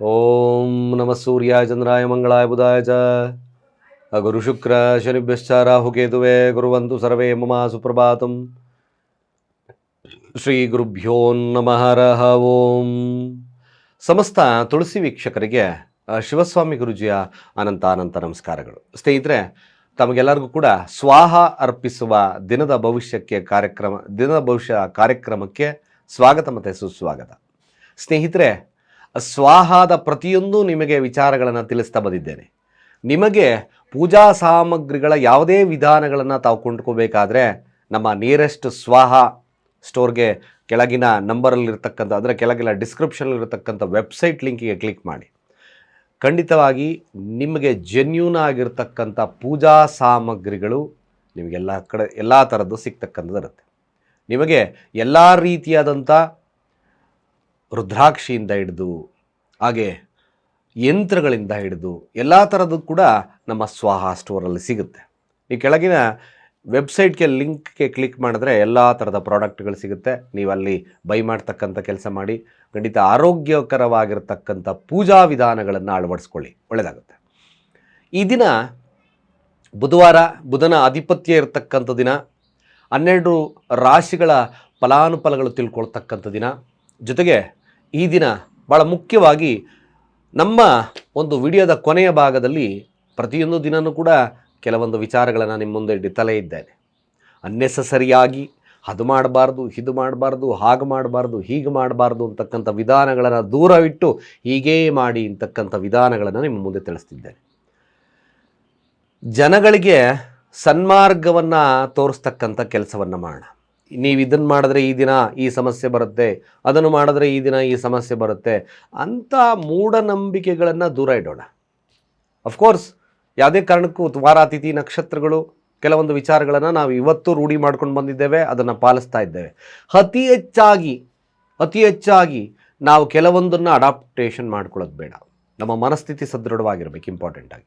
ಓಂ ನಮ ಸೂರ್ಯ ಚಂದ್ರಾಯ ಮಂಗಳಾಯ ಬುಧಾಯ ಚ ಗುರು ಶುಕ್ರ ಶನಿಭ್ಯಶ್ಚ ರಾಹುಕೇತುವೆ ಗುರುವಂತು ಸರ್ವೇ ಮಮ ಸುಪ್ರಭಾತಂ ಶ್ರೀ ಗುರುಭ್ಯೋ ನಮಃ ರಹ ಓಂ ಸಮಸ್ತ ತುಳಸಿ ವೀಕ್ಷಕರಿಗೆ ಶಿವಸ್ವಾಮಿ ಗುರುಜಿಯ ಅನಂತ ಅನಂತ ನಮಸ್ಕಾರಗಳು. ಸ್ನೇಹಿತರೆ, ತಮಗೆಲ್ಲರಿಗೂ ಕೂಡ ಸ್ವಾಹ ಅರ್ಪಿಸುವ ದಿನದ ಭವಿಷ್ಯಕ್ಕೆ ಕಾರ್ಯಕ್ರಮ, ದಿನದ ಭವಿಷ್ಯ ಕಾರ್ಯಕ್ರಮಕ್ಕೆ ಸ್ವಾಗತ ಮತ್ತು ಸುಸ್ವಾಗತ. ಸ್ನೇಹಿತರೆ ಸ್ವಾಹಾದ ಪ್ರತಿಯೊಂದು ನಿಮಗೆ ವಿಚಾರಗಳನ್ನು ತಿಳಿಸ್ತಾ ಬಂದಿದ್ದೇನೆ. ನಿಮಗೆ ಪೂಜಾ ಸಾಮಗ್ರಿಗಳ ಯಾವುದೇ ವಿಧಾನಗಳನ್ನು ತಾವು ಕೊಂಡ್ಕೋಬೇಕಾದ್ರೆ ನಮ್ಮ ನಿಯರೆಸ್ಟ್ ಸ್ವಾಹ ಸ್ಟೋರ್ಗೆ ಕೆಳಗಿನ ನಂಬರಲ್ಲಿರ್ತಕ್ಕಂಥ ಅಂದರೆ ಕೆಳಗಿನ ಡಿಸ್ಕ್ರಿಪ್ಷನಲ್ಲಿರ್ತಕ್ಕಂಥ ವೆಬ್ಸೈಟ್ ಲಿಂಕಿಗೆ ಕ್ಲಿಕ್ ಮಾಡಿ. ಖಂಡಿತವಾಗಿ ನಿಮಗೆ ಜೆನ್ಯೂನ್ ಆಗಿರ್ತಕ್ಕಂಥ ಪೂಜಾ ಸಾಮಗ್ರಿಗಳು ನಿಮಗೆಲ್ಲ ಕಡೆ ಎಲ್ಲ ಥರದ್ದು ಸಿಗ್ತಕ್ಕಂಥದ್ದು ಇರುತ್ತೆ ನಿಮಗೆ ಎಲ್ಲ ರೀತಿಯಾದಂಥ ರುದ್ರಾಕ್ಷಿಯಿಂದ ಹಿಡಿದು, ಹಾಗೆ ಯಂತ್ರಗಳಿಂದ ಹಿಡಿದು, ಎಲ್ಲ ಥರದ್ದು ಕೂಡ ನಮ್ಮ ಸ್ವಾಹ ಸ್ಟೋರಲ್ಲಿ ಸಿಗುತ್ತೆ. ಈ ಕೆಳಗಿನ ವೆಬ್ಸೈಟ್ಗೆ ಲಿಂಕ್ಗೆ ಕ್ಲಿಕ್ ಮಾಡಿದ್ರೆ ಎಲ್ಲ ಥರದ ಪ್ರಾಡಕ್ಟ್ಗಳು ಸಿಗುತ್ತೆ. ನೀವು ಅಲ್ಲಿ ಬೈ ಮಾಡ್ತಕ್ಕಂಥ ಕೆಲಸ ಮಾಡಿ, ಖಂಡಿತ ಆರೋಗ್ಯಕರವಾಗಿರ್ತಕ್ಕಂಥ ಪೂಜಾ ವಿಧಾನಗಳನ್ನು ಅಳವಡಿಸ್ಕೊಳ್ಳಿ. ಒಳ್ಳೆಯದಾಗುತ್ತೆ ಈ ದಿನ ಬುಧವಾರ, ಬುಧನ ಆಧಿಪತ್ಯ ಇರತಕ್ಕಂಥ ದಿನ, ಹನ್ನೆರಡು ರಾಶಿಗಳ ಫಲಾನುಫಲಗಳು ತಿಳ್ಕೊಳ್ತಕ್ಕಂಥ ದಿನ. ಜೊತೆಗೆ ಈ ದಿನ ಭಾಳ ಮುಖ್ಯವಾಗಿ ನಮ್ಮ ಒಂದು ವಿಡಿಯೋದ ಕೊನೆಯ ಭಾಗದಲ್ಲಿ ಪ್ರತಿಯೊಂದು ದಿನವೂ ಕೂಡ ಕೆಲವೊಂದು ವಿಚಾರಗಳನ್ನು ನಿಮ್ಮ ಮುಂದೆ ಇಡ್ತಲೇ ಇದ್ದೇನೆ. ಅನ್ನೆಸಸರಿಯಾಗಿ ಅದು ಮಾಡಬಾರ್ದು, ಇದು ಮಾಡಬಾರ್ದು, ಹಾಗೆ ಮಾಡಬಾರ್ದು, ಹೀಗೆ ಮಾಡಬಾರ್ದು ಅಂತಕ್ಕಂಥ ವಿಧಾನಗಳನ್ನು ದೂರವಿಟ್ಟು ಹೀಗೇ ಮಾಡಿ ಅಂತಕ್ಕಂಥ ವಿಧಾನಗಳನ್ನು ನಿಮ್ಮ ಮುಂದೆ ತಿಳಿಸ್ತಿದ್ದೇನೆ. ಜನಗಳಿಗೆ ಸನ್ಮಾರ್ಗವನ್ನು ತೋರಿಸ್ತಕ್ಕಂಥ ಕೆಲಸವನ್ನು ಮಾಡೋಣ. ನೀವು ಇದನ್ನು ಮಾಡಿದ್ರೆ ಈ ದಿನ ಈ ಸಮಸ್ಯೆ ಬರುತ್ತೆ, ಅದನ್ನು ಮಾಡಿದ್ರೆ ಈ ದಿನ ಈ ಸಮಸ್ಯೆ ಬರುತ್ತೆ, ಅಂಥ ಮೂಢನಂಬಿಕೆಗಳನ್ನು ದೂರ ಇಡೋಣ. ಅಫ್ಕೋರ್ಸ್ ಯಾವುದೇ ಕಾರಣಕ್ಕೂ ವಾರಾತಿಥಿ ನಕ್ಷತ್ರಗಳು ಕೆಲವೊಂದು ವಿಚಾರಗಳನ್ನು ನಾವು ಇವತ್ತು ರೂಢಿ ಮಾಡ್ಕೊಂಡು ಬಂದಿದ್ದೇವೆ, ಅದನ್ನು ಪಾಲಿಸ್ತಾ ಇದ್ದೇವೆ. ಅತಿ ಹೆಚ್ಚಾಗಿ ಅತಿ ಹೆಚ್ಚಾಗಿ ನಾವು ಕೆಲವೊಂದನ್ನು ಅಡಾಪ್ಟೇಷನ್ ಮಾಡ್ಕೊಳ್ಳೋದು ಬೇಡ. ನಮ್ಮ ಮನಸ್ಥಿತಿ ಸದೃಢವಾಗಿರಬೇಕು ಇಂಪಾರ್ಟೆಂಟಾಗಿ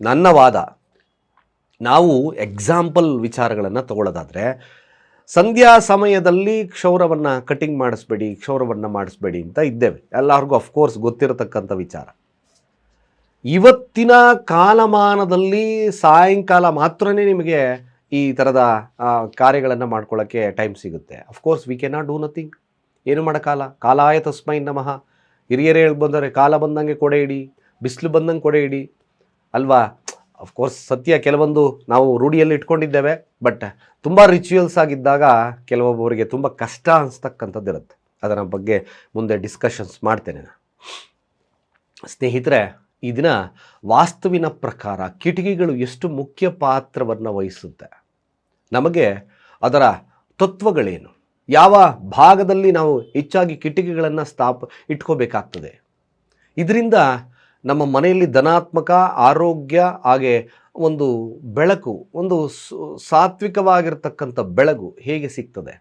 ನನ್ನ ವಾದ, ನಾವು ಎಕ್ಸಾಂಪಲ್ ವಿಚಾರಗಳನ್ನು ತಗೊಳ್ಳೋದಾದರೆ ಸಂಧ್ಯಾ ಸಮಯದಲ್ಲಿ ಕ್ಷೌರವನ್ನು ಕಟಿಂಗ್ ಮಾಡಿಸ್ಬೇಡಿ, ಕ್ಷೌರವನ್ನು ಮಾಡಿಸ್ಬೇಡಿ ಅಂತ ಇದ್ದೇವೆ. ಎಲ್ಲರಿಗೂ ಅಫ್ಕೋರ್ಸ್ ಗೊತ್ತಿರತಕ್ಕಂಥ ವಿಚಾರ. ಇವತ್ತಿನ ಕಾಲಮಾನದಲ್ಲಿ ಸಾಯಂಕಾಲ ಮಾತ್ರನೇ ನಿಮಗೆ ಈ ಥರದ ಕಾರ್ಯಗಳನ್ನು ಮಾಡ್ಕೊಳ್ಳೋಕ್ಕೆ ಟೈಮ್ ಸಿಗುತ್ತೆ. Of course we can not do nothing ಏನು ಮಾಡೋಕ್ಕಾಲ ಕಾಲಾಯ ತಸ್ಮೈ ನಮಃ. ಹಿರಿಯರೇ ಹೇಳಿ ಬಂದರೆ ಕಾಲ ಬಂದಂಗೆ ಕೊಡೆ ಇಡಿ, ಬಿಸಿಲು ಬಂದಂಗೆ ಕೊಡೆ ಇಡಿ. ಅಲ್ವಾ? ಅಫ್ಕೋರ್ಸ್ ಸತ್ಯ ಕೆಲವೊಂದು ನಾವು ರೂಢಿಯಲ್ಲಿ ಇಟ್ಕೊಂಡಿದ್ದೇವೆ ಬಟ್ ತುಂಬ ರಿಚುವಲ್ಸ್ ಆಗಿದ್ದಾಗ ಕೆಲವೊಬ್ಬರಿಗೆ ತುಂಬ ಕಷ್ಟ ಅನಿಸ್ತಕ್ಕಂಥದ್ದು ಇರುತ್ತೆ. ಅದರ ಬಗ್ಗೆ ಮುಂದೆ ಡಿಸ್ಕಷನ್ಸ್ ಮಾಡ್ತೇನೆ ನಾನು. ಸ್ನೇಹಿತರೆ, ಈ ದಿನ ವಾಸ್ತುವಿನ ಪ್ರಕಾರ ಕಿಟಕಿಗಳು ಎಷ್ಟು ಮುಖ್ಯ ಪಾತ್ರವನ್ನು ವಹಿಸುತ್ತೆ? ನಮಗೆ ಅದರ ತತ್ವಗಳೇನು? ಯಾವ ಭಾಗದಲ್ಲಿ ನಾವು ಹೆಚ್ಚಾಗಿ ಕಿಟಕಿಗಳನ್ನು ಸ್ಥಾಪ, ಇಟ್ಕೋಬೇಕಾಗ್ತದೆ? ಇದರಿಂದ ನಮ್ಮ ಮನೆಯಲ್ಲಿ ಧನಾತ್ಮಕ, ಆರೋಗ್ಯ, ಹಾಗೆ ಒಂದು ಬೆಳಕು, ಒಂದು ಸಾತ್ವಿಕವಾಗಿರ್ತಕ್ಕಂಥ ಬೆಳಗು ಹೇಗೆ ಸಿಗ್ತದೆ?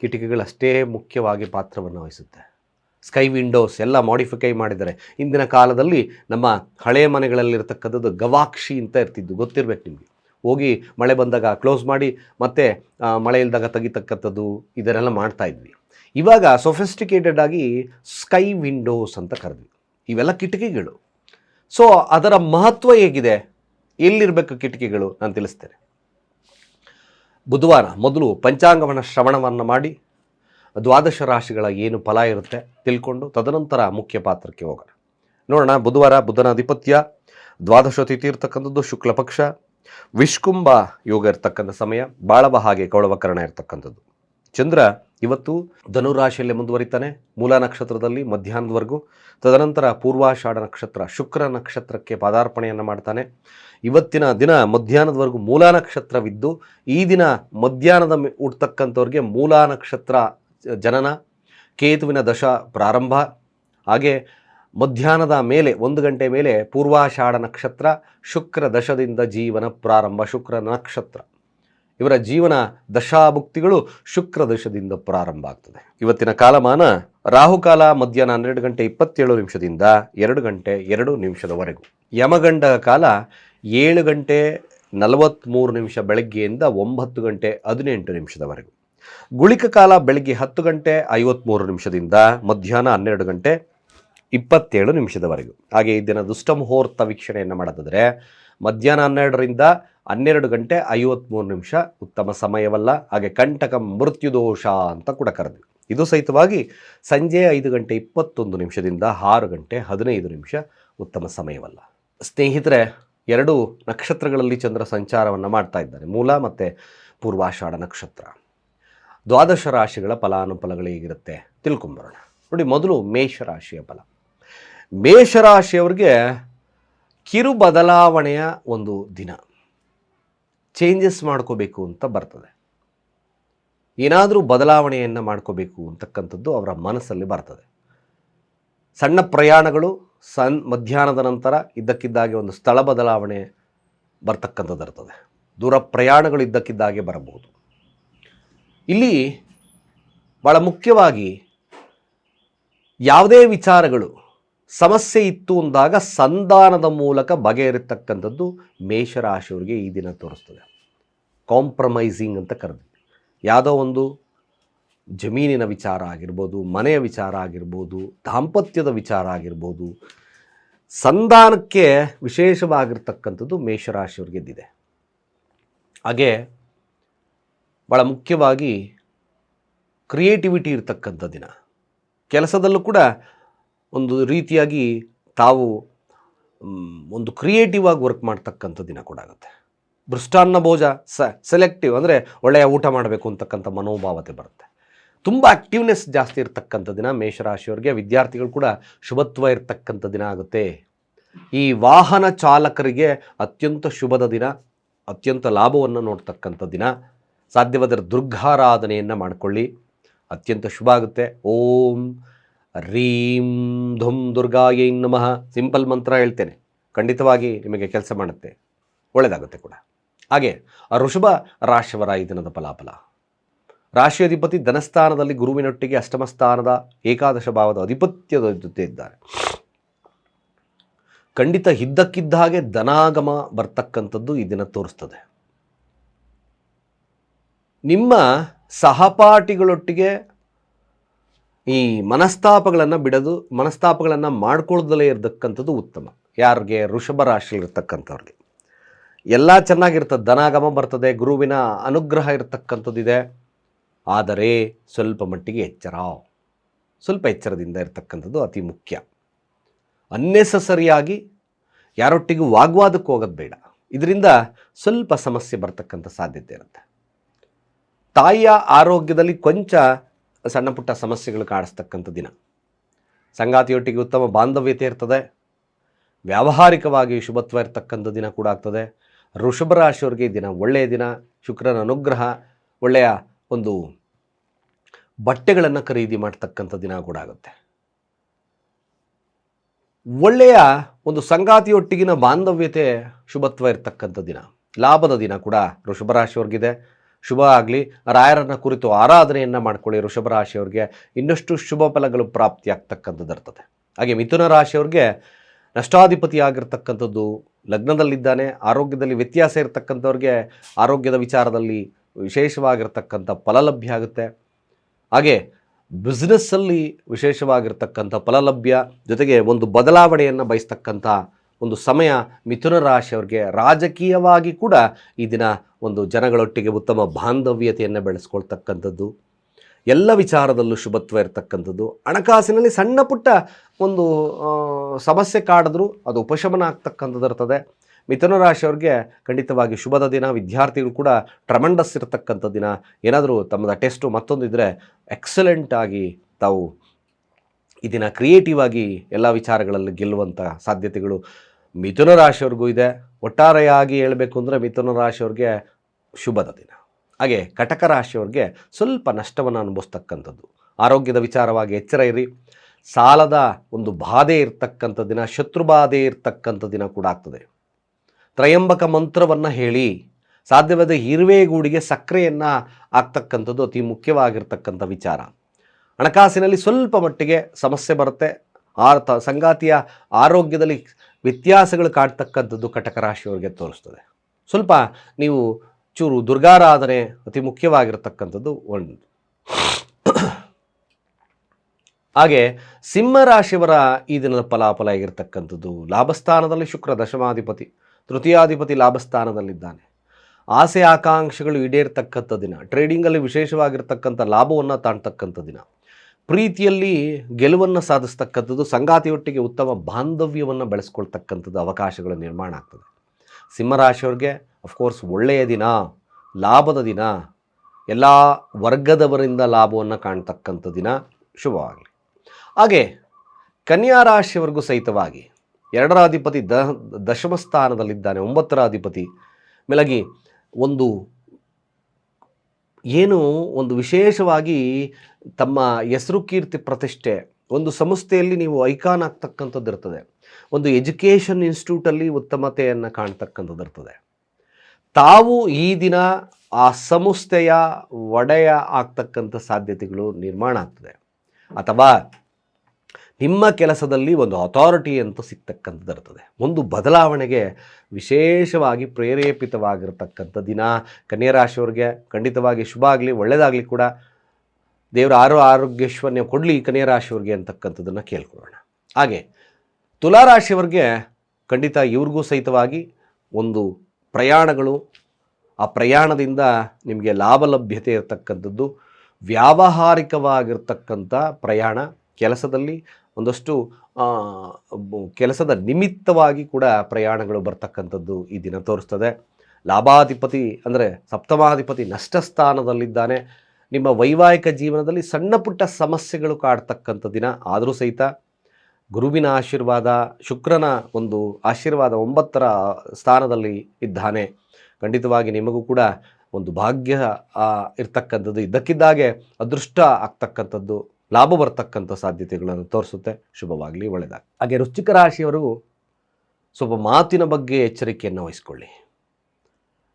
ಕಿಟಕಿಗಳಷ್ಟೇ ಮುಖ್ಯವಾಗಿ ಪಾತ್ರವನ್ನು ವಹಿಸುತ್ತೆ. ಸ್ಕೈ ವಿಂಡೋಸ್ ಎಲ್ಲ ಮಾಡಿಫಿಕೈ ಮಾಡಿದ್ದಾರೆ. ಇಂದಿನ ಕಾಲದಲ್ಲಿ ನಮ್ಮ ಹಳೆಯ ಮನೆಗಳಲ್ಲಿರ್ತಕ್ಕಂಥದ್ದು ಗವಾಕ್ಷಿ ಅಂತ ಇರ್ತಿದ್ದು ಗೊತ್ತಿರಬೇಕು ನಿಮಗೆ? ಹೋಗಿ ಮಳೆ ಬಂದಾಗ ಕ್ಲೋಸ್ ಮಾಡಿ ಮತ್ತೆ ಮಳೆ ಇಲ್ದಾಗ ತೆಗಿತಕ್ಕಂಥದ್ದು ಇದನ್ನೆಲ್ಲ ಮಾಡ್ತಾ ಇದ್ವಿ. ಇವಾಗ ಸೊಫಿಸ್ಟಿಕೇಟೆಡ್ ಆಗಿ ಸ್ಕೈ ವಿಂಡೋಸ್ ಅಂತ ಕರೆದ್ವಿ. ಇವೆಲ್ಲ ಕಿಟಕಿಗಳು. ಸೊ ಅದರ ಮಹತ್ವ ಹೇಗಿದೆ? ಎಲ್ಲಿರಬೇಕು ಕಿಟಕಿಗಳು? ನಾನು ತಿಳಿಸ್ತೇನೆ. ಬುಧವಾರ ಮೊದಲು ಪಂಚಾಂಗವನ್ನು ಶ್ರವಣವನ್ನು ಮಾಡಿ, ದ್ವಾದಶ ರಾಶಿಗಳ ಏನು ಫಲ ಇರುತ್ತೆ ತಿಳ್ಕೊಂಡು ತದನಂತರ ಮುಖ್ಯ ಪಾತ್ರಕ್ಕೆ ಹೋಗೋಣ. ನೋಡೋಣ, ಬುಧವಾರ ಬುಧನ ಅಧಿಪತ್ಯ ದ್ವಾದಶ ತಿಥಿ ಇರ್ತಕ್ಕಂಥದ್ದು ಶುಕ್ಲ ಪಕ್ಷ, ವಿಷ್ಕುಂಭ ಯೋಗ ಇರ್ತಕ್ಕಂಥ ಸಮಯ, ಬಾಳವ ಹಾಗೆ ಕೌಳವಕರಣ ಇರ್ತಕ್ಕಂಥದ್ದು. ಚಂದ್ರ ಇವತ್ತು ಧನುರಾಶಿಯಲ್ಲಿ ಮುಂದುವರಿತಾನೆ ಮೂಲ ನಕ್ಷತ್ರದಲ್ಲಿ ಮಧ್ಯಾಹ್ನದವರೆಗೂ. ತದನಂತರ ಪೂರ್ವಾಷಾಢ ನಕ್ಷತ್ರ, ಶುಕ್ರ ನಕ್ಷತ್ರಕ್ಕೆ ಪಾದಾರ್ಪಣೆಯನ್ನು ಮಾಡ್ತಾನೆ. ಇವತ್ತಿನ ದಿನ ಮಧ್ಯಾಹ್ನದವರೆಗೂ ಮೂಲ ನಕ್ಷತ್ರವಿದ್ದು, ಈ ದಿನ ಮಧ್ಯಾಹ್ನದ ಹುಟ್ತಕ್ಕಂಥವ್ರಿಗೆ ಮೂಲ ನಕ್ಷತ್ರ ಜನನ, ಕೇತುವಿನ ದಶ ಪ್ರಾರಂಭ. ಹಾಗೆ ಮಧ್ಯಾಹ್ನದ ಮೇಲೆ, ಒಂದು ಗಂಟೆ ಮೇಲೆ ಪೂರ್ವಾಷಾಢ ನಕ್ಷತ್ರ, ಶುಕ್ರ ದಶದಿಂದ ಜೀವನ ಪ್ರಾರಂಭ, ಶುಕ್ರ ನಕ್ಷತ್ರ. ಇವರ ಜೀವನ ದಶಾಭುಕ್ತಿಗಳು ಶುಕ್ರ ದಶದಿಂದ ಪ್ರಾರಂಭ ಆಗ್ತದೆ. ಇವತ್ತಿನ ಕಾಲಮಾನ ರಾಹುಕಾಲ ಮಧ್ಯಾಹ್ನ ಹನ್ನೆರಡು ಗಂಟೆ ಇಪ್ಪತ್ತೇಳು ನಿಮಿಷದಿಂದ ಎರಡು ಗಂಟೆ ಎರಡು ನಿಮಿಷದವರೆಗೂ. ಯಮಗಂಡ ಕಾಲ ಏಳು ಗಂಟೆ ನಲವತ್ತ್ಮೂರು ನಿಮಿಷ ಬೆಳಗ್ಗೆಯಿಂದ ಒಂಬತ್ತು ಗಂಟೆ ಹದಿನೆಂಟು ನಿಮಿಷದವರೆಗೂ. ಗುಳಿಕ ಕಾಲ ಬೆಳಗ್ಗೆ ಹತ್ತು ಗಂಟೆ ಐವತ್ತ್ಮೂರು ನಿಮಿಷದಿಂದ ಮಧ್ಯಾಹ್ನ ಹನ್ನೆರಡು ಗಂಟೆ ಇಪ್ಪತ್ತೇಳು ನಿಮಿಷದವರೆಗೂ. ಹಾಗೆ ಈ ದಿನ ದುಷ್ಟ ಮುಹೂರ್ತ ವೀಕ್ಷಣೆಯನ್ನು ಮಾಡೋದಾದರೆ ಮಧ್ಯಾಹ್ನ ಹನ್ನೆರಡರಿಂದ ಹನ್ನೆರಡು ಗಂಟೆ ಐವತ್ತ್ಮೂರು ನಿಮಿಷ ಉತ್ತಮ ಸಮಯವಲ್ಲ, ಹಾಗೆ ಕಂಟಕ ಮೃತ್ಯುದೋಷ ಅಂತ ಕೂಡ ಕರೆದ್ವಿ. ಇದು ಸಹಿತವಾಗಿ ಸಂಜೆ ಐದು ಗಂಟೆ ಇಪ್ಪತ್ತೊಂದು ನಿಮಿಷದಿಂದ ಆರು ಗಂಟೆ ಹದಿನೈದು ನಿಮಿಷ ಉತ್ತಮ ಸಮಯವಲ್ಲ. ಸ್ನೇಹಿತರೆ, ಎರಡು ನಕ್ಷತ್ರಗಳಲ್ಲಿ ಚಂದ್ರ ಸಂಚಾರವನ್ನು ಮಾಡ್ತಾ ಇದ್ದಾನೆ ಮೂಲ ಮತ್ತು ಪೂರ್ವಾಷಾಢ ನಕ್ಷತ್ರ. ದ್ವಾದಶ ರಾಶಿಗಳ ಫಲಾನುಫಲಗಳು ಹೇಗಿರುತ್ತೆ ತಿಳ್ಕೊಂಬರೋಣ. ನೋಡಿ, ಮೊದಲು ಮೇಷರಾಶಿಯ ಫಲ. ಮೇಷರಾಶಿಯವ್ರಿಗೆ ಕಿರು ಬದಲಾವಣೆಯ ಒಂದು ದಿನ. ಚೇಂಜಸ್ ಮಾಡ್ಕೋಬೇಕು ಅಂತ ಬರ್ತದೆ. ಏನಾದರೂ ಬದಲಾವಣೆಯನ್ನು ಮಾಡ್ಕೋಬೇಕು ಅಂತಕ್ಕಂಥದ್ದು ಅವರ ಮನಸ್ಸಲ್ಲಿ ಬರ್ತದೆ. ಸಣ್ಣ ಪ್ರಯಾಣಗಳು, ಸನ್ ಮಧ್ಯಾಹ್ನದ ನಂತರ ಇದ್ದಕ್ಕಿದ್ದಾಗೆ ಒಂದು ಸ್ಥಳ ಬದಲಾವಣೆ ಬರ್ತಕ್ಕಂಥದ್ದು ಇರ್ತದೆ. ದೂರ ಪ್ರಯಾಣಗಳು ಇದ್ದಕ್ಕಿದ್ದಾಗೆ ಬರಬಹುದು. ಇಲ್ಲಿ ಭಾಳ ಮುಖ್ಯವಾಗಿ ಯಾವುದೇ ವಿಚಾರಗಳು ಸಮಸ್ಯೆ ಇತ್ತು ಅಂದಾಗ ಸಂಧಾನದ ಮೂಲಕ ಬಗೆಹರಿತಕ್ಕಂಥದ್ದು ಮೇಷರಾಶಿಯವರಿಗೆ ಈ ದಿನ ತೋರಿಸ್ತದೆ. ಕಾಂಪ್ರಮೈಸಿಂಗ್ ಅಂತ ಕರೆದ್ವಿ. ಯಾವುದೋ ಒಂದು ಜಮೀನಿನ ವಿಚಾರ ಆಗಿರ್ಬೋದು, ಮನೆಯ ವಿಚಾರ ಆಗಿರ್ಬೋದು, ದಾಂಪತ್ಯದ ವಿಚಾರ ಆಗಿರ್ಬೋದು, ಸಂಧಾನಕ್ಕೆ ವಿಶೇಷವಾಗಿರ್ತಕ್ಕಂಥದ್ದು ಮೇಷರಾಶಿಯವ್ರಿಗೆ ಇದ್ದಿದೆ. ಹಾಗೆ ಭಾಳ ಮುಖ್ಯವಾಗಿ ಕ್ರಿಯೇಟಿವಿಟಿ ಇರ್ತಕ್ಕಂಥ ದಿನ. ಕೆಲಸದಲ್ಲೂ ಕೂಡ ಒಂದು ರೀತಿಯಾಗಿ ತಾವು ಒಂದು ಕ್ರಿಯೇಟಿವ್ ಆಗಿ ವರ್ಕ್ ಮಾಡ್ತಕ್ಕಂಥ ದಿನ ಕೂಡ ಆಗುತ್ತೆ. ಭೃಷ್ಟಾನ್ನ ಭೋಜ ಸ ಸೆಲೆಕ್ಟಿವ್ ಅಂದರೆ ಒಳ್ಳೆಯ ಊಟ ಮಾಡಬೇಕು ಅಂತಕ್ಕಂಥ ಮನೋಭಾವತೆ ಬರುತ್ತೆ. ತುಂಬ ಆ್ಯಕ್ಟಿವ್ನೆಸ್ ಜಾಸ್ತಿ ಇರತಕ್ಕಂಥ ದಿನ ಮೇಷರಾಶಿಯವರಿಗೆ, ವಿದ್ಯಾರ್ಥಿಗಳು ಕೂಡ ಶುಭತ್ವ ಇರತಕ್ಕಂಥ ದಿನ ಆಗುತ್ತೆ. ಈ ವಾಹನ ಚಾಲಕರಿಗೆ ಅತ್ಯಂತ ಶುಭದ ದಿನ, ಅತ್ಯಂತ ಲಾಭವನ್ನು ನೋಡ್ತಕ್ಕಂಥ ದಿನ. ಸಾಧ್ಯವಾದರೆ ದುರ್ಗಾರಾಧನೆಯನ್ನು ಮಾಡಿಕೊಳ್ಳಿ. ಅತ್ಯಂತ ಶುಭ ಆಗುತ್ತೆ. ಓಂ ರೀಂ ಧುಂ ದುರ್ಗಾಯೈ ನಮಃ ಸಿಂಪಲ್ ಮಂತ್ರ ಹೇಳ್ತೇನೆ. ಖಂಡಿತವಾಗಿ ನಿಮಗೆ ಕೆಲಸ ಮಾಡುತ್ತೆ. ಒಳ್ಳೆಯದಾಗುತ್ತೆ ಕೂಡ. ಹಾಗೆ ಋಷಭ ರಾಶಿಯವರ ಈ ದಿನದ ಫಲಾಫಲ. ರಾಶಿ ಅಧಿಪತಿ ಧನಸ್ಥಾನದಲ್ಲಿ ಗುರುವಿನೊಟ್ಟಿಗೆ ಅಷ್ಟಮ ಸ್ಥಾನದ ಏಕಾದಶ ಭಾವದ ಅಧಿಪತ್ಯದ ಜೊತೆ ಇದ್ದಾರೆ. ಖಂಡಿತ ಇದ್ದಕ್ಕಿದ್ದ ಹಾಗೆ ಧನಾಗಮ ಬರ್ತಕ್ಕಂಥದ್ದು ಈ ದಿನ ತೋರಿಸ್ತದೆ. ನಿಮ್ಮ ಸಹಪಾಠಿಗಳೊಟ್ಟಿಗೆ ಈ ಮನಸ್ತಾಪಗಳನ್ನು ಬಿಡೋದು, ಮನಸ್ತಾಪಗಳನ್ನು ಮಾಡ್ಕೊಳ್ದಲೇ ಇರತಕ್ಕಂಥದ್ದು ಉತ್ತಮ. ಯಾರಿಗೆ? ವೃಷಭ ರಾಶಿಯಲ್ಲಿರ್ತಕ್ಕಂಥವ್ರಿಗೆ. ಎಲ್ಲ ಚೆನ್ನಾಗಿರ್ತದೆ ಧನಾಗಮ ಬರ್ತದೆ, ಗುರುವಿನ ಅನುಗ್ರಹ ಇರತಕ್ಕಂಥದ್ದಿದೆ. ಆದರೆ ಸ್ವಲ್ಪ ಮಟ್ಟಿಗೆ ಎಚ್ಚರ. ಸ್ವಲ್ಪ ಎಚ್ಚರದಿಂದ ಇರತಕ್ಕಂಥದ್ದು ಅತಿ ಮುಖ್ಯ. ಅನ್ನೆಸಸರಿಯಾಗಿ ಯಾರೊಟ್ಟಿಗೂ ವಾಗ್ವಾದಕ್ಕೆ ಹೋಗೋದು ಬೇಡ. ಇದರಿಂದ ಸ್ವಲ್ಪ ಸಮಸ್ಯೆ ಬರ್ತಕ್ಕಂಥ ಸಾಧ್ಯತೆ ಇರುತ್ತೆ. ತಾಯಿಯ ಆರೋಗ್ಯದಲ್ಲಿ ಕೊಂಚ ಸಣ್ಣ ಪುಟ್ಟ ಸಮಸ್ಯೆಗಳು ಕಾಡಿಸ್ತಕ್ಕಂಥ ದಿನ. ಸಂಗಾತಿಯೊಟ್ಟಿಗೆ ಉತ್ತಮ ಬಾಂಧವ್ಯತೆ ಇರ್ತದೆ. ವ್ಯಾವಹಾರಿಕವಾಗಿ ಶುಭತ್ವ ಇರತಕ್ಕಂಥ ದಿನ ಕೂಡ ಆಗ್ತದೆ. ಋಷಭ ರಾಶಿಯವರಿಗೆ ದಿನ ಒಳ್ಳೆಯ ದಿನ. ಶುಕ್ರನ ಅನುಗ್ರಹ, ಒಳ್ಳೆಯ ಒಂದು ಬಟ್ಟೆಗಳನ್ನು ಖರೀದಿ ಮಾಡ್ತಕ್ಕಂಥ ದಿನ ಕೂಡ ಆಗುತ್ತೆ. ಒಳ್ಳೆಯ ಒಂದು ಸಂಗಾತಿಯೊಟ್ಟಿಗಿನ ಬಾಂಧವ್ಯತೆ ಶುಭತ್ವ ಇರತಕ್ಕಂಥ ದಿನ. ಲಾಭದ ದಿನ ಕೂಡ ವೃಷಭ ರಾಶಿಯವ್ರಿಗಿದೆ. ಶುಭ ಆಗಲಿ. ರಾಯರನ್ನ ಕುರಿತು ಆರಾಧನೆಯನ್ನು ಮಾಡ್ಕೊಳ್ಳಿ. ವೃಷಭ ರಾಶಿಯವ್ರಿಗೆ ಇನ್ನಷ್ಟು ಶುಭ ಫಲಗಳು ಪ್ರಾಪ್ತಿಯಾಗ್ತಕ್ಕಂಥದ್ದು ಇರ್ತದೆ. ಹಾಗೆ ಮಿಥುನ ರಾಶಿಯವ್ರಿಗೆ ನಷ್ಟಾಧಿಪತಿ ಆಗಿರ್ತಕ್ಕಂಥದ್ದು ಲಗ್ನದಲ್ಲಿದ್ದಾನೆ. ಆರೋಗ್ಯದಲ್ಲಿ ವ್ಯತ್ಯಾಸ ಇರತಕ್ಕಂಥವ್ರಿಗೆ ಆರೋಗ್ಯದ ವಿಚಾರದಲ್ಲಿ ವಿಶೇಷವಾಗಿರ್ತಕ್ಕಂಥ ಫಲ ಲಭ್ಯ ಆಗುತ್ತೆ. ಹಾಗೆ ಬಿಸ್ನೆಸ್ಸಲ್ಲಿ ವಿಶೇಷವಾಗಿರ್ತಕ್ಕಂಥ ಫಲಲಭ್ಯ ಜೊತೆಗೆ ಒಂದು ಬದಲಾವಣೆಯನ್ನು ಬಯಸ್ತಕ್ಕಂಥ ಒಂದು ಸಮಯ ಮಿಥುನ ರಾಶಿಯವ್ರಿಗೆ ರಾಜಕೀಯವಾಗಿ ಕೂಡ ಈ ದಿನ ಒಂದು ಜನಗಳೊಟ್ಟಿಗೆ ಉತ್ತಮ ಬಾಂಧವ್ಯತೆಯನ್ನು ಬೆಳೆಸ್ಕೊಳ್ತಕ್ಕಂಥದ್ದು. ಎಲ್ಲ ವಿಚಾರದಲ್ಲೂ ಶುಭತ್ವ ಇರತಕ್ಕಂಥದ್ದು. ಹಣಕಾಸಿನಲ್ಲಿ ಸಣ್ಣ ಪುಟ್ಟ ಒಂದು ಸಮಸ್ಯೆ ಕಾಡಿದ್ರೂ ಅದು ಉಪಶಮನ ಆಗ್ತಕ್ಕಂಥದ್ದು ಇರ್ತದೆ. ಮಿಥುನ ರಾಶಿಯವ್ರಿಗೆ ಖಂಡಿತವಾಗಿ ಶುಭದ ದಿನ, ವಿದ್ಯಾರ್ಥಿಗಳು ಕೂಡ ಟ್ರಮಂಡಸ್ ಇರತಕ್ಕಂಥ ದಿನ. ಏನಾದರೂ ತಮ್ಮದ ಟೆಸ್ಟು ಮತ್ತೊಂದು ಎಕ್ಸಲೆಂಟಾಗಿ ತಾವು ಈ ದಿನ ಕ್ರಿಯೇಟಿವ್ ಆಗಿ ಎಲ್ಲ ವಿಚಾರಗಳಲ್ಲಿ ಗೆಲ್ಲುವಂಥ ಸಾಧ್ಯತೆಗಳು ಮಿಥುನ ರಾಶಿಯವ್ರಿಗೂ ಇದೆ. ಒಟ್ಟಾರೆಯಾಗಿ ಹೇಳಬೇಕು ಅಂದರೆ ಮಿಥುನ ರಾಶಿಯವ್ರಿಗೆ ಶುಭದ ದಿನ. ಹಾಗೆ ಕಟಕ ರಾಶಿಯವ್ರಿಗೆ ಸ್ವಲ್ಪ ನಷ್ಟವನ್ನು ಅನುಭವಿಸ್ತಕ್ಕಂಥದ್ದು. ಆರೋಗ್ಯದ ವಿಚಾರವಾಗಿ ಎಚ್ಚರ ಇರಿ. ಸಾಲದ ಒಂದು ಬಾಧೆ ಇರ್ತಕ್ಕಂಥ ದಿನ, ಶತ್ರು ಬಾಧೆ ಇರ್ತಕ್ಕಂಥ ದಿನ ಕೂಡ ಆಗ್ತದೆ. ತ್ರಯಂಬಕ ಮಂತ್ರವನ್ನು ಹೇಳಿ. ಸಾಧ್ಯವಾದ ಇರುವೆಗೂಡಿಗೆ ಸಕ್ಕರೆಯನ್ನು ಆಗ್ತಕ್ಕಂಥದ್ದು ಅತಿ ಮುಖ್ಯವಾಗಿರ್ತಕ್ಕಂಥ ವಿಚಾರ. ಹಣಕಾಸಿನಲ್ಲಿ ಸ್ವಲ್ಪ ಮಟ್ಟಿಗೆ ಸಮಸ್ಯೆ ಬರುತ್ತೆ. ಆ ಸಂಗಾತಿಯ ಆರೋಗ್ಯದಲ್ಲಿ ವ್ಯತ್ಯಾಸಗಳು ಕಾಡ್ತಕ್ಕಂಥದ್ದು ಕಟಕ ರಾಶಿಯವರಿಗೆ ತೋರಿಸ್ತದೆ. ಸ್ವಲ್ಪ ನೀವು ಚೂರು ದುರ್ಗಾರಾಧನೆ ಅತಿ ಮುಖ್ಯವಾಗಿರತಕ್ಕಂಥದ್ದು ಒಂದು. ಹಾಗೆ ಸಿಂಹರಾಶಿಯವರ ಈ ದಿನದ ಫಲಾಫಲ ಆಗಿರ್ತಕ್ಕಂಥದ್ದು ಲಾಭಸ್ಥಾನದಲ್ಲಿ ಶುಕ್ರ, ದಶಮಾಧಿಪತಿ, ತೃತೀಯಾಧಿಪತಿ ಲಾಭಸ್ಥಾನದಲ್ಲಿದ್ದಾನೆ. ಆಸೆ, ಆಕಾಂಕ್ಷೆಗಳು ಈಡೇರ್ತಕ್ಕಂಥ ದಿನ ಟ್ರೇಡಿಂಗಲ್ಲಿ ವಿಶೇಷವಾಗಿರ್ತಕ್ಕಂಥ ಲಾಭವನ್ನು ತಾಣ್ತಕ್ಕಂಥ ದಿನ. ಪ್ರೀತಿಯಲ್ಲಿ ಗೆಲುವನ್ನು ಸಾಧಿಸ್ತಕ್ಕಂಥದ್ದು ಸಂಗಾತಿಯೊಟ್ಟಿಗೆ ಉತ್ತಮ ಬಾಂಧವ್ಯವನ್ನು ಬೆಳೆಸ್ಕೊಳ್ತಕ್ಕಂಥದ್ದು ಅವಕಾಶಗಳ ನಿರ್ಮಾಣ ಆಗ್ತದೆ. ಸಿಂಹರಾಶಿಯವ್ರಿಗೆ ಅಫ್ಕೋರ್ಸ್ ಒಳ್ಳೆಯ ದಿನ, ಲಾಭದ ದಿನ, ಎಲ್ಲ ವರ್ಗದವರಿಂದ ಲಾಭವನ್ನು ಕಾಣ್ತಕ್ಕಂಥ ದಿನ ಶುಭವಾಗಲಿ. ಹಾಗೆ ಕನ್ಯಾ ರಾಶಿಯವರೆಗೂ ಸಹಿತವಾಗಿ ಎರಡರ ಅಧಿಪತಿ ದ, ದಶಮ ಸ್ಥಾನದಲ್ಲಿದ್ದಾನೆ ಒಂಬತ್ತರ ಅಧಿಪತಿ ಮೇಲಾಗಿ ಒಂದು ಏನು ಒಂದು ವಿಶೇಷವಾಗಿ ತಮ್ಮ ಹೆಸರು ಕೀರ್ತಿ ಪ್ರತಿಷ್ಠೆ, ಒಂದು ಸಂಸ್ಥೆಯಲ್ಲಿ ನೀವು ಐಕಾನ್ ಆಗ್ತಕ್ಕಂಥದ್ದು ಇರ್ತದೆ. ಒಂದು ಎಜುಕೇಷನ್ ಇನ್ಸ್ಟಿಟ್ಯೂಟಲ್ಲಿ ಉತ್ತಮತೆಯನ್ನು ಕಾಣ್ತಕ್ಕಂಥದ್ದು ಇರ್ತದೆ. ತಾವು ಈ ದಿನ ಆ ಸಂಸ್ಥೆಯ ಒಡೆಯ ಆಗ್ತಕ್ಕಂಥ ಸಾಧ್ಯತೆಗಳು ನಿರ್ಮಾಣ ಆಗ್ತದೆ. ಅಥವಾ ನಿಮ್ಮ ಕೆಲಸದಲ್ಲಿ ಒಂದು ಅಥಾರಿಟಿ ಅಂತ ಸಿಗ್ತಕ್ಕಂಥದ್ದು ಇರ್ತದೆ. ಒಂದು ಬದಲಾವಣೆಗೆ ವಿಶೇಷವಾಗಿ ಪ್ರೇರೇಪಿತವಾಗಿರ್ತಕ್ಕಂಥ ದಿನ, ಕನ್ಯಾ ರಾಶಿಯವ್ರಿಗೆ ಖಂಡಿತವಾಗಿ ಶುಭ ಆಗಲಿ ಒಳ್ಳೆಯದಾಗಲಿ ಕೂಡ ದೇವರ ಆರೋ ಆರೋಗ್ಯಶ್ವರ್ಯ ಕೊಡಲಿ ಕನ್ಯಾ ರಾಶಿಯವ್ರಿಗೆ ಅಂತಕ್ಕಂಥದ್ದನ್ನು ಕೇಳ್ಕೊಳ್ಳೋಣ. ಹಾಗೆ ತುಲಾರಾಶಿಯವ್ರಿಗೆ ಖಂಡಿತ ಇವ್ರಿಗೂ ಸಹಿತವಾಗಿ ಒಂದು ಪ್ರಯಾಣಗಳು, ಆ ಪ್ರಯಾಣದಿಂದ ನಿಮಗೆ ಲಾಭ ಲಭ್ಯತೆ ಇರತಕ್ಕಂಥದ್ದು, ವ್ಯಾವಹಾರಿಕವಾಗಿರ್ತಕ್ಕಂಥ ಪ್ರಯಾಣ, ಕೆಲಸದಲ್ಲಿ ಒಂದಷ್ಟು ಕೆಲಸದ ನಿಮಿತ್ತವಾಗಿ ಕೂಡ ಪ್ರಯಾಣಗಳು ಬರ್ತಕ್ಕಂಥದ್ದು ಈ ದಿನ ತೋರಿಸ್ತದೆ. ಲಾಭಾಧಿಪತಿ ಅಂದರೆ ಸಪ್ತಮಾಧಿಪತಿ ನಷ್ಟ ಸ್ಥಾನದಲ್ಲಿದ್ದಾನೆ ನಿಮ್ಮ ವೈವಾಹಿಕ ಜೀವನದಲ್ಲಿ ಸಣ್ಣ ಪುಟ್ಟ ಸಮಸ್ಯೆಗಳು ಕಾಡ್ತಕ್ಕಂಥ ದಿನ ಆದರೂ ಸಹಿತ ಗುರುವಿನ ಆಶೀರ್ವಾದ, ಶುಕ್ರನ ಒಂದು ಆಶೀರ್ವಾದ ಒಂಬತ್ತರ ಸ್ಥಾನದಲ್ಲಿ ಇದ್ದಾನೆ. ಖಂಡಿತವಾಗಿ ನಿಮಗೂ ಕೂಡ ಒಂದು ಭಾಗ್ಯ ಇರ್ತಕ್ಕಂಥದ್ದು. ಇದ್ದಕ್ಕಿದ್ದಾಗೆ ಅದೃಷ್ಟ ಆಗ್ತಕ್ಕಂಥದ್ದು. ಲಾಭ ಬರ್ತಕ್ಕಂಥ ಸಾಧ್ಯತೆಗಳನ್ನು ತೋರಿಸುತ್ತೆ. ಶುಭವಾಗಲಿ ಒಳ್ಳೆಯದಾಗ ಹಾಗೆ ವೃಶ್ಚಿಕ ರಾಶಿಯವರು ಸ್ವಲ್ಪ ಮಾತಿನ ಬಗ್ಗೆ ಎಚ್ಚರಿಕೆಯನ್ನು ವಹಿಸ್ಕೊಳ್ಳಿ.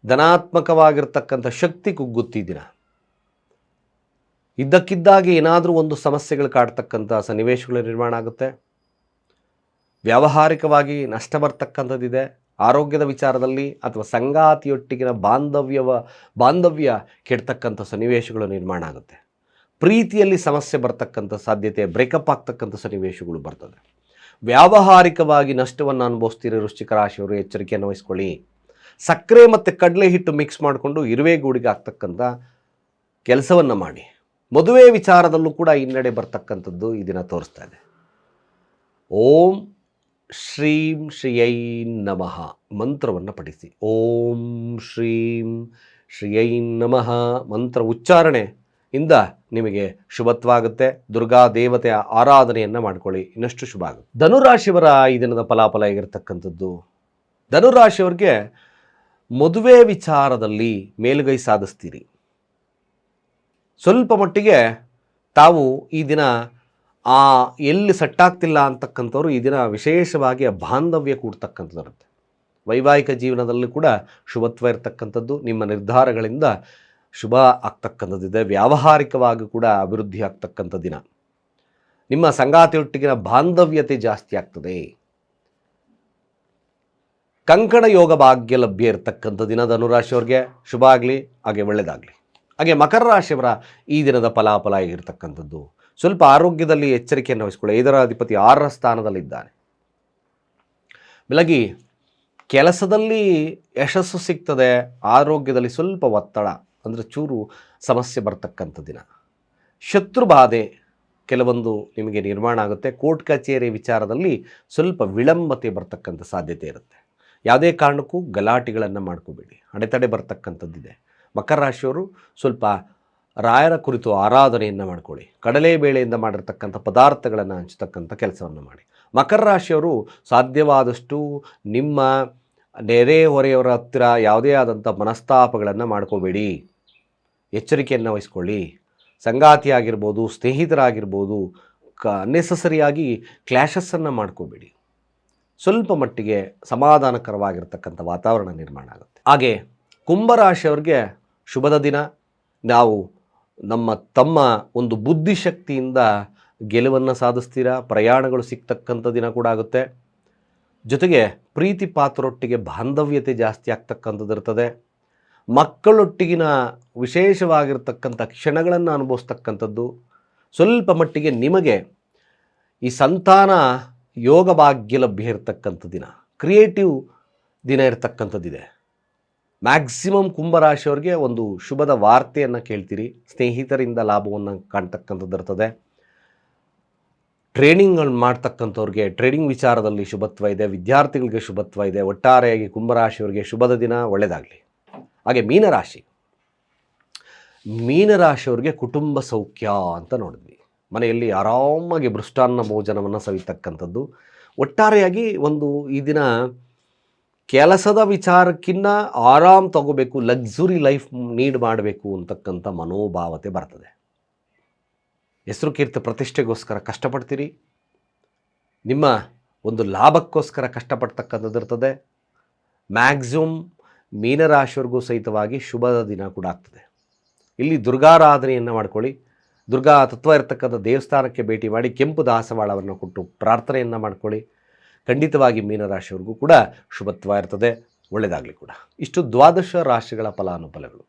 ಧನಾತ್ಮಕವಾಗಿರ್ತಕ್ಕಂಥ ಶಕ್ತಿ ಕುಗ್ಗುತ್ತಿದ್ದೀನ ಇದ್ದಕ್ಕಿದ್ದಾಗೆ ಏನಾದರೂ ಒಂದು ಸಮಸ್ಯೆಗಳು ಕಾಡ್ತಕ್ಕಂಥ ಸನ್ನಿವೇಶಗಳು ನಿರ್ಮಾಣ ಆಗುತ್ತೆ. ವ್ಯಾವಹಾರಿಕವಾಗಿ ನಷ್ಟ ಬರ್ತಕ್ಕಂಥದ್ದಿದೆ. ಆರೋಗ್ಯದ ವಿಚಾರದಲ್ಲಿ ಅಥವಾ ಸಂಗಾತಿಯೊಟ್ಟಿಗಿನ ಬಾಂಧವ್ಯವ, ಬಾಂಧವ್ಯ ಕೆಡ್ತಕ್ಕಂಥ ಸನ್ನಿವೇಶಗಳು ನಿರ್ಮಾಣ ಆಗುತ್ತೆ. ಪ್ರೀತಿಯಲ್ಲಿ ಸಮಸ್ಯೆ ಬರ್ತಕ್ಕಂಥ ಸಾಧ್ಯತೆ ಬ್ರೇಕಪ್ ಆಗ್ತಕ್ಕಂಥ ಸನ್ನಿವೇಶಗಳು ಬರ್ತದೆ. ವ್ಯಾವಹಾರಿಕವಾಗಿ ನಷ್ಟವನ್ನು ಅನುಭವಿಸ್ತೀರಿ ವೃಶ್ಚಿಕ ರಾಶಿಯವರು, ಎಚ್ಚರಿಕೆಯನ್ನು ವಹಿಸ್ಕೊಳ್ಳಿ. ಸಕ್ಕರೆ ಮತ್ತು ಕಡಲೆ ಹಿಟ್ಟು ಮಿಕ್ಸ್ ಮಾಡಿಕೊಂಡು ಇರುವೆ ಗೂಡಿಗೆ ಆಗ್ತಕ್ಕಂಥ ಕೆಲಸವನ್ನು ಮಾಡಿ. ಮದುವೆ ವಿಚಾರದಲ್ಲೂ ಕೂಡ ಹಿನ್ನಡೆ ಬರ್ತಕ್ಕಂಥದ್ದು ಈ ದಿನ ತೋರಿಸ್ತಾ ಇದೆ. ಓಂ ಶ್ರೀಂ ಶ್ರೀಯೈ ನಮಃ ಮಂತ್ರವನ್ನು ಪಠಿಸಿ. ಓಂ ಶ್ರೀಂ ಶ್ರೀಯೈ ನಮಃ ಮಂತ್ರ ಉಚ್ಚಾರಣೆ. ಇಂದ ನಿಮಗೆ ಶುಭತ್ವಾಗುತ್ತೆ. ದುರ್ಗಾ ದೇವತೆಯ ಆರಾಧನೆಯನ್ನು ಮಾಡ್ಕೊಳ್ಳಿ. ಇನ್ನಷ್ಟು ಶುಭ ಆಗುತ್ತೆ. ಧನುರಾಶಿಯವರ ಈ ದಿನದ ಫಲಾಫಲ ಆಗಿರತಕ್ಕಂಥದ್ದು ಧನುರಾಶಿಯವ್ರಿಗೆ ಮದುವೆ ವಿಚಾರದಲ್ಲಿ ಮೇಲುಗೈ ಸಾಧಿಸ್ತೀರಿ. ಸ್ವಲ್ಪ ಮಟ್ಟಿಗೆ ತಾವು ಈ ದಿನ, ಆ, ಎಲ್ಲಿ ಸಟ್ಟಾಗ್ತಿಲ್ಲ ಅಂತಕ್ಕಂಥವ್ರು ಈ ದಿನ ವಿಶೇಷವಾಗಿ ಆ ಬಾಂಧವ್ಯ ಕೂಡ್ತಕ್ಕಂಥದ್ದು ವೈವಾಹಿಕ ಜೀವನದಲ್ಲಿ ಕೂಡ ಶುಭತ್ವ ಇರತಕ್ಕಂಥದ್ದು. ನಿಮ್ಮ ನಿರ್ಧಾರಗಳಿಂದ ಶುಭ ಆಗ್ತಕ್ಕಂಥದ್ದಿದೆ ವ್ಯಾವಹಾರಿಕವಾಗಿ ಕೂಡ ಅಭಿವೃದ್ಧಿ ಆಗ್ತಕ್ಕಂಥ ದಿನ. ನಿಮ್ಮ ಸಂಗಾತಿಯೊಟ್ಟಿಗಿನ ಬಾಂಧವ್ಯತೆ ಜಾಸ್ತಿ ಆಗ್ತದೆ. ಕಂಕಣ ಯೋಗ ಭಾಗ್ಯ ಲಭ್ಯ ಇರತಕ್ಕಂಥ ದಿನ ಧನುರಾಶಿಯವ್ರಿಗೆ ಶುಭ ಆಗಲಿ, ಹಾಗೆ ಒಳ್ಳೆಯದಾಗಲಿ ಹಾಗೆ ಮಕರ ರಾಶಿಯವರ ಈ ದಿನದ ಫಲಾಫಲ ಆಗಿರ್ತಕ್ಕಂಥದ್ದು. ಸ್ವಲ್ಪ ಆರೋಗ್ಯದಲ್ಲಿ ಎಚ್ಚರಿಕೆಯನ್ನು ವಹಿಸ್ಕೊಳ್ಳಿ. ಐದರ ಅಧಿಪತಿ ಆರರ ಸ್ಥಾನದಲ್ಲಿದ್ದಾನೆ. ಬೆಳಗಿ ಕೆಲಸದಲ್ಲಿ ಯಶಸ್ಸು ಸಿಗ್ತದೆ. ಆರೋಗ್ಯದಲ್ಲಿ ಸ್ವಲ್ಪ ಒತ್ತಡ. ಅಂದರೆ ಚೂರು ಸಮಸ್ಯೆ ಬರ್ತಕ್ಕಂಥ ದಿನ. ಶತ್ರು ಬಾಧೆ ಕೆಲವೊಂದು ನಿಮಗೆ ನಿರ್ಮಾಣ ಆಗುತ್ತೆ. ಕೋರ್ಟ್ ಕಚೇರಿ ವಿಚಾರದಲ್ಲಿ ಸ್ವಲ್ಪ ವಿಳಂಬತೆ ಬರ್ತಕ್ಕಂಥ ಸಾಧ್ಯತೆ ಇರುತ್ತೆ. ಯಾವುದೇ ಕಾರಣಕ್ಕೂ ಗಲಾಟೆಗಳನ್ನು ಮಾಡ್ಕೋಬೇಡಿ. ಅಡೆತಡೆ ಬರ್ತಕ್ಕಂಥದ್ದಿದೆ ಮಕರ ರಾಶಿಯವರು ಸ್ವಲ್ಪ ರಾಯರ ಕುರಿತು ಆರಾಧನೆಯನ್ನು ಮಾಡ್ಕೊಳ್ಳಿ. ಕಡಲೆಬೇಳೆಯಿಂದ ಮಾಡಿರ್ತಕ್ಕಂಥ ಪದಾರ್ಥಗಳನ್ನು ಹಂಚತಕ್ಕಂಥ ಕೆಲಸವನ್ನು ಮಾಡಿ. ಮಕರ ರಾಶಿಯವರು ಸಾಧ್ಯವಾದಷ್ಟು ನಿಮ್ಮ ನೆರೆಹೊರೆಯವರ ಹತ್ತಿರ ಯಾವುದೇ ಆದಂಥ ಮನಸ್ತಾಪಗಳನ್ನು ಮಾಡ್ಕೋಬೇಡಿ. ಎಚ್ಚರಿಕೆಯನ್ನು ವಹಿಸ್ಕೊಳ್ಳಿ. ಸಂಗಾತಿ ಆಗಿರ್ಬೋದು ಸ್ನೇಹಿತರಾಗಿರ್ಬೋದು, ಕ ಅನ್ನೆಸಸರಿಯಾಗಿ ಕ್ಲ್ಯಾಶಸ್ಸನ್ನು ಮಾಡ್ಕೋಬೇಡಿ. ಸ್ವಲ್ಪ ಮಟ್ಟಿಗೆ ಸಮಾಧಾನಕರವಾಗಿರ್ತಕ್ಕಂಥ ವಾತಾವರಣ ನಿರ್ಮಾಣ ಆಗುತ್ತೆ. ಹಾಗೆ ಕುಂಭರಾಶಿಯವ್ರಿಗೆ ಶುಭದ ದಿನ. ನಾವು ನಮ್ಮ ತಮ್ಮ ಒಂದು ಬುದ್ಧಿಶಕ್ತಿಯಿಂದ ಗೆಲುವನ್ನು ಸಾಧಿಸ್ತೀರಾ? ಪ್ರಯಾಣಗಳು ಸಿಗ್ತಕ್ಕಂಥ ದಿನ ಕೂಡ ಆಗುತ್ತೆ. ಜೊತೆಗೆ ಪ್ರೀತಿ ಪಾತ್ರರೊಟ್ಟಿಗೆ ಬಾಂಧವ್ಯತೆ ಜಾಸ್ತಿ ಆಗ್ತಕ್ಕಂಥದ್ದು ಇರ್ತದೆ ಮಕ್ಕಳೊಟ್ಟಿಗಿನ ವಿಶೇಷವಾಗಿರ್ತಕ್ಕಂಥ ಕ್ಷಣಗಳನ್ನು ಅನುಭವಿಸ್ತಕ್ಕಂಥದ್ದು, ಸ್ವಲ್ಪ ಮಟ್ಟಿಗೆ ನಿಮಗೆ ಈ ಸಂತಾನ ಯೋಗ ಭಾಗ್ಯ ಲಭ್ಯ ಇರತಕ್ಕಂಥ ದಿನ, ಕ್ರಿಯೇಟಿವ್ ದಿನ ಇರತಕ್ಕಂಥದ್ದಿದೆ. ಮ್ಯಾಕ್ಸಿಮಮ್ ಕುಂಭರಾಶಿಯವರಿಗೆ ಒಂದು ಶುಭದ ವಾರ್ತೆಯನ್ನು ಕೇಳ್ತೀರಿ, ಸ್ನೇಹಿತರಿಂದ ಲಾಭವನ್ನು ಕಾಣ್ತಕ್ಕಂಥದ್ದು ಇರ್ತದೆ. ಟ್ರೇನಿಂಗ್ಗಳು ಮಾಡ್ತಕ್ಕಂಥವ್ರಿಗೆ ಟ್ರೇಡಿಂಗ್ ವಿಚಾರದಲ್ಲಿ ಶುಭತ್ವ ಇದೆ, ವಿದ್ಯಾರ್ಥಿಗಳಿಗೆ ಶುಭತ್ವ ಇದೆ, ಒಟ್ಟಾರೆಯಾಗಿ ಕುಂಭರಾಶಿಯವರಿಗೆ ಶುಭದ ದಿನ ಒಳ್ಳೆಯದಾಗಲಿ ಹಾಗೆ ಮೀನರಾಶಿ. ಮೀನರಾಶಿಯವ್ರಿಗೆ ಕುಟುಂಬ ಸೌಖ್ಯ ಅಂತ ನೋಡಿದ್ವಿ. ಮನೆಯಲ್ಲಿ ಆರಾಮಾಗಿ ಮೃಷ್ಟಾನ್ನ ಭೋಜನವನ್ನು ಸವಿತಕ್ಕಂಥದ್ದು. ಒಟ್ಟಾರೆಯಾಗಿ ಒಂದು ಈ ದಿನ ಕೆಲಸದ ವಿಚಾರಕ್ಕಿನ್ನ ಆರಾಮ್ ತಗೋಬೇಕು, ಲಕ್ಸುರಿ ಲೈಫ್ ನೀಡ್ ಮಾಡಬೇಕು ಅಂತಕ್ಕಂಥ ಮನೋಭಾವತೆ ಬರ್ತದೆ. ಹೆಸರು ಕೀರ್ತಿ ಪ್ರತಿಷ್ಠೆಗೋಸ್ಕರ ಕಷ್ಟಪಡ್ತೀರಿ. ನಿಮ್ಮ ಒಂದು ಲಾಭಕ್ಕೋಸ್ಕರ ಕಷ್ಟಪಡ್ತಕ್ಕಂಥದ್ದು ಇರ್ತದೆ ಮ್ಯಾಕ್ಸಿಮಮ್ ಮೀನರಾಶಿಯವರೆಗೂ ಸಹಿತವಾಗಿ ಶುಭದ ದಿನ ಕೂಡ ಆಗ್ತದೆ. ಇಲ್ಲಿ ದುರ್ಗಾರಾಧನೆಯನ್ನು ಮಾಡ್ಕೊಳ್ಳಿ. ದುರ್ಗಾ ತತ್ವ ಇರತಕ್ಕಂಥ ದೇವಸ್ಥಾನಕ್ಕೆ ಭೇಟಿ ಮಾಡಿ ಕೆಂಪು ದಾಸವಾಳವನ್ನು ಕೊಟ್ಟು ಪ್ರಾರ್ಥನೆಯನ್ನು ಮಾಡ್ಕೊಳ್ಳಿ. ಖಂಡಿತವಾಗಿ ಮೀನರಾಶಿಯವರೆಗೂ ಕೂಡ ಶುಭತ್ವ ಇರ್ತದೆ. ಒಳ್ಳೆಯದಾಗಲಿ ಕೂಡ. ಇಷ್ಟು ದ್ವಾದಶ ರಾಶಿಗಳ ಫಲಾನುಫಲಗಳು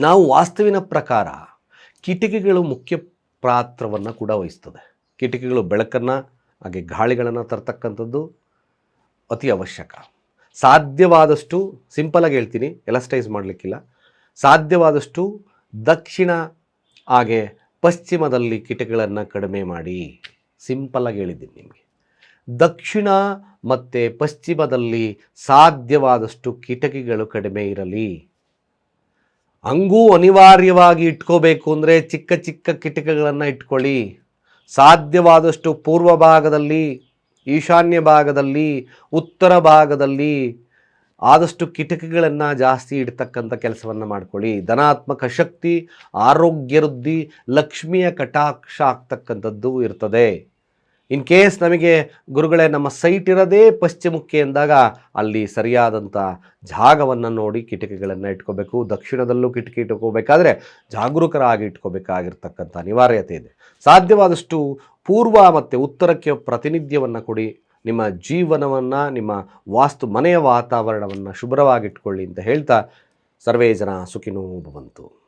ನಾವು ವಾಸ್ತವಿನ ಪ್ರಕಾರ ಕಿಟಕಿಗಳು ಮುಖ್ಯ ಪಾತ್ರವನ್ನು ಕೂಡ ವಹಿಸ್ತದೆ. ಕಿಟಕಿಗಳು ಬೆಳಕನ್ನು, ಹಾಗೆ ಗಾಳಿಗಳನ್ನು ತರ್ತಕ್ಕಂಥದ್ದು ಅತಿ ಅವಶ್ಯಕ. ಸಾಧ್ಯವಾದಷ್ಟು ಸಿಂಪಲಾಗಿ ಹೇಳ್ತೀನಿ ಎಲಸ್ಟೈಸ್ ಮಾಡಲಿಕ್ಕಿಲ್ಲ. ಸಾಧ್ಯವಾದಷ್ಟು ದಕ್ಷಿಣ ಹಾಗೆ ಪಶ್ಚಿಮದಲ್ಲಿ ಕಿಟಕಿಗಳನ್ನು ಕಡಿಮೆ ಮಾಡಿ. ಸಿಂಪಲಾಗಿ ಹೇಳಿದ್ದೀನಿ ನಿಮಗೆ. ದಕ್ಷಿಣ ಮತ್ತು ಪಶ್ಚಿಮದಲ್ಲಿ ಸಾಧ್ಯವಾದಷ್ಟು ಕಿಟಕಿಗಳು ಕಡಿಮೆ ಇರಲಿ. ಹಂಗೂ ಅನಿವಾರ್ಯವಾಗಿ ಇಟ್ಕೋಬೇಕು ಅಂದರೆ ಚಿಕ್ಕ ಚಿಕ್ಕ ಕಿಟಕಿಗಳನ್ನು ಇಟ್ಕೊಳ್ಳಿ. ಸಾಧ್ಯವಾದಷ್ಟು ಪೂರ್ವ ಭಾಗದಲ್ಲಿ ಈಶಾನ್ಯ ಭಾಗದಲ್ಲಿ, ಉತ್ತರ ಭಾಗದಲ್ಲಿ ಆದಷ್ಟು ಕಿಟಕಿಗಳನ್ನು ಜಾಸ್ತಿ ಇಡ್ತಕ್ಕಂಥ ಕೆಲಸವನ್ನು ಮಾಡ್ಕೊಳ್ಳಿ. ಧನಾತ್ಮಕ ಶಕ್ತಿ ಆರೋಗ್ಯ ವೃದ್ಧಿ ಲಕ್ಷ್ಮಿಯ ಕಟಾಕ್ಷ ಆಗ್ತಕ್ಕಂಥದ್ದು ಇರ್ತದೆ. ಇನ್ ಕೇಸ್ ನಮಗೆ ಗುರುಗಳೇ ನಮ್ಮ ಸೈಟ್ ಇರೋದೇ ಪಶ್ಚಿಮಕ್ಕೆ ಎಂದಾಗ ಅಲ್ಲಿ ಸರಿಯಾದಂಥ ಜಾಗವನ್ನು ನೋಡಿ ಕಿಟಕಿಗಳನ್ನು ಇಟ್ಕೋಬೇಕು. ದಕ್ಷಿಣದಲ್ಲೂ ಕಿಟಕಿ ಇಟ್ಕೋಬೇಕಾದ್ರೆ ಜಾಗರೂಕರಾಗಿ ಇಟ್ಕೋಬೇಕಾಗಿರ್ತಕ್ಕಂಥ ಅನಿವಾರ್ಯತೆ ಇದೆ. ಸಾಧ್ಯವಾದಷ್ಟು ಪೂರ್ವ ಮತ್ತು ಉತ್ತರಕ್ಕೆ ಪ್ರಾತಿನಿಧ್ಯವನ್ನು ಕೊಡಿ. ನಿಮ್ಮ ಜೀವನವನ್ನು, ನಿಮ್ಮ ವಾಸ್ತು ಮನೆಯ ವಾತಾವರಣವನ್ನು ಶುಭ್ರವಾಗಿಟ್ಕೊಳ್ಳಿ ಅಂತ ಹೇಳ್ತಾ ಸರ್ವೇ ಜನ ಸುಖಿನೋ ಭವಂತು